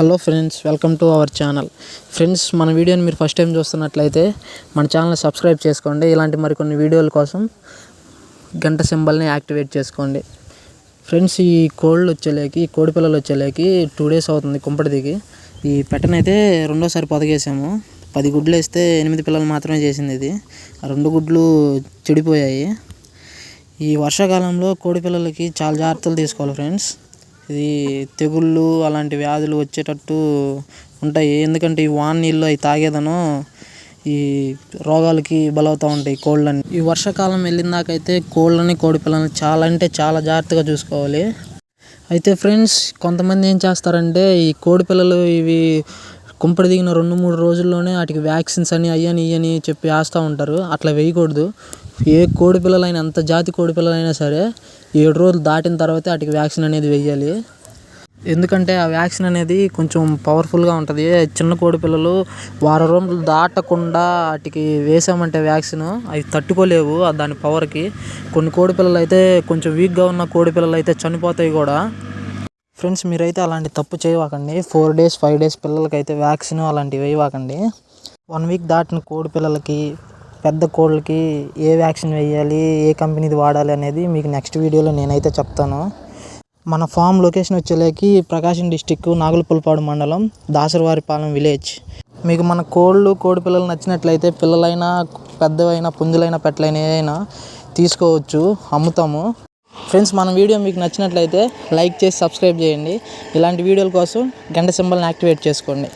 Hello friends welcome to our channel. Friends మన వీడియోని మీరు ఫస్ట్ టైం చూస్తున్నట్లయితే మన ఛానల్ సబ్స్క్రైబ్ చేసుకోండి. ఇలాంటి మరికొన్ని వీడియోల కోసం గంట సింబల్ని యాక్టివేట్ చేసుకోండి. ఫ్రెండ్స్ ఈ కోళ్ళు వచ్చేలేకి కోడి పిల్లలు వచ్చేలేకి టూ డేస్ అవుతుంది కుంపటి దిగి. ఈ పెట్టనైతే రెండోసారి పొదగేసాము. పది గుడ్లు వేస్తే ఎనిమిది పిల్లలు మాత్రమే చేసింది ఇది. ఆ రెండు గుడ్లు చెడిపోయాయి. ఈ వర్షాకాలంలో కోడి పిల్లలకి చాలా జాగ్రత్తలు తీసుకోవాలి ఫ్రెండ్స్. ఇది తెగుళ్ళు అలాంటి వ్యాధులు వచ్చేటట్టు ఉంటాయి. ఎందుకంటే ఈ వాన నీళ్ళు అవి తాగేదను ఈ రోగాలకి బలవుతూ ఉంటాయి కోళ్ళని. ఈ వర్షాకాలం వెళ్ళిందాకైతే కోళ్ళని కోడి పిల్లల్ని చాలా అంటే చాలా జాగ్రత్తగా చూసుకోవాలి. అయితే ఫ్రెండ్స్ కొంతమంది ఏం చేస్తారంటే ఈ కోడి పిల్లలు ఇవి కుంపడి దిగిన రెండు మూడు రోజుల్లోనే వాటికి వ్యాక్సిన్స్ అని అయ్యని ఇయ్యని చెప్పి వేస్తూ ఉంటారు. అట్లా వేయకూడదు. ఏ కోడి పిల్లలైనా ఎంత జాతి కోడి పిల్లలైనా సరే ఏడు రోజులు దాటిన తర్వాతే వాటికి వ్యాక్సిన్ అనేది వేయాలి. ఎందుకంటే ఆ వ్యాక్సిన్ అనేది కొంచెం పవర్ఫుల్గా ఉంటుంది. చిన్న కోడి పిల్లలు వారం రోజులు దాటకుండా వాటికి వేసామంటే వ్యాక్సిన్ అవి తట్టుకోలేవు దాని పవర్కి కొన్ని కోడి పిల్లలు అయితే కొంచెం వీక్గా ఉన్న కోడి పిల్లలు అయితే చనిపోతాయి కూడా. ఫ్రెండ్స్ మీరైతే అలాంటి తప్పు చేయవాకండి. ఫోర్ డేస్ ఫైవ్ డేస్ పిల్లలకైతే వ్యాక్సిన్ అలాంటివి వేయవాకండి. వన్ వీక్ దాటిన కోడి పిల్లలకి పెద్ద కోళ్ళకి ఏ వ్యాక్సిన్ వేయాలి ఏ కంపెనీది వాడాలి అనేది మీకు నెక్స్ట్ వీడియోలో నేనైతే చెప్తాను. మన ఫామ్ లొకేషన్ వచ్చేలేకి ప్రకాశం డిస్టిక్ నాగులపుల్పాడు మండలం దాసరవారిపాలెం విలేజ్. మీకు మన కోళ్ళు కోడి పిల్లలు నచ్చినట్లయితే పిల్లలైనా పెద్దవైనా పుంజులైన పెట్టలైన తీసుకోవచ్చు అమ్ముతాము. ఫ్రెండ్స్ మన వీడియో మీకు నచ్చినట్లయితే లైక్ చేసి సబ్స్క్రైబ్ చేయండి. ఇలాంటి వీడియోల కోసం గంట సింబల్ని యాక్టివేట్ చేసుకోండి.